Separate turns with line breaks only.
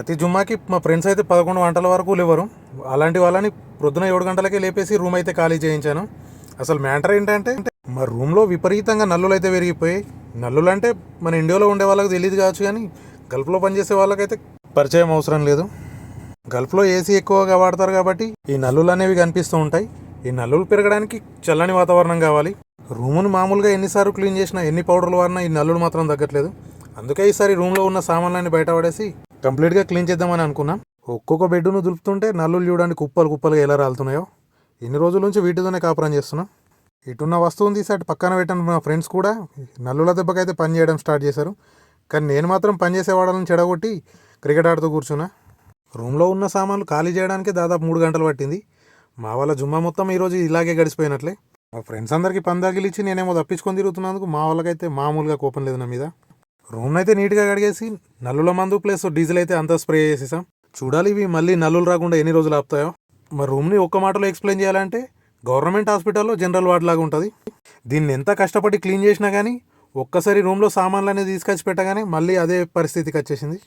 ప్రతి జుమ్మాకి మా ఫ్రెండ్స్ అయితే పదకొండు గంటల వరకు లేవరు. అలాంటి వాళ్ళని ప్రొద్దున ఏడు గంటలకే లేపేసి రూమ్ అయితే ఖాళీ చేయించాను. అసలు మ్యాటర్ ఏంటంటే మా రూమ్లో విపరీతంగా నల్లులు అయితే పెరిగిపోయాయి నల్లులు అంటే మన ఇండియాలో ఉండే వాళ్ళకి తెలియదు కావచ్చు కానీ గల్ఫ్లో పనిచేసే వాళ్ళకైతే పరిచయం అవసరం లేదు. గల్ఫ్లో ఏసీ ఎక్కువగా వాడతారు కాబట్టి ఈ నల్లులు అనేవి కనిపిస్తూ ఉంటాయి. ఈ నల్లులు పెరగడానికి చల్లని వాతావరణం కావాలి. రూమును మామూలుగా ఎన్నిసార్లు క్లీన్ చేసినా ఎన్ని పౌడర్లు వాడినా ఈ నల్లులు మాత్రం తగ్గట్లేదు. అందుకే ఈసారి రూమ్లో ఉన్న సామాన్లన్నీ బయట పడేసి కంప్లీట్గా క్లీన్ చేద్దామని అనుకున్నాం. ఒక్కొక్క బెడ్ను దులుపుతుంటే నల్లులు చూడండి కుప్పలు కుప్పలుగా ఎలా రాలుతున్నాయో. ఇన్ని రోజుల నుంచి వీటితోనే కాపురం చేస్తున్నాం. ఇటున్న వస్తువుని తీసి అటు పక్కన పెట్టిన మా ఫ్రెండ్స్ కూడా నల్లుల దెబ్బకైతే పని చేయడం స్టార్ట్ చేశారు. కానీ నేను మాత్రం పని చేసే వాళ్ళని చెడగొట్టి క్రికెట్ ఆడుతూ కూర్చున్నా. రూమ్లో ఉన్న సామాన్లు ఖాళీ చేయడానికి దాదాపు మూడు గంటలు పట్టింది. మా వాళ్ళ జుమ్మా మొత్తం ఈరోజు ఇలాగే గడిచిపోయినట్లే. మా ఫ్రెండ్స్ అందరికీ పని తగిలిచ్చి నేనేమో తప్పించుకొని తిరుగుతున్నందుకు మా వాళ్ళకైతే మామూలుగా కోపం లేదు నా మీద. రూమ్ అయితే నీట్గా కడిగేసి నల్లుల మందు ప్లస్ డీజిల్ అయితే అంతా స్ప్రే చేసేసాం. చూడాలి ఇవి మళ్ళీ నల్లులు రాకుండా ఎన్ని రోజులు ఆపుతాయో. మరి రూమ్ని ఒక్క మాటలో ఎక్స్ప్లెయిన్ చేయాలంటే గవర్నమెంట్ హాస్పిటల్లో జనరల్ వార్డ్ లాగా ఉంటుంది. దీన్ని ఎంత కష్టపడి క్లీన్ చేసినా కానీ ఒక్కసారి రూమ్లో సామాన్లు అనేది తీసుకొచ్చి పెట్టగానే మళ్ళీ అదే పరిస్థితికి వచ్చేసింది.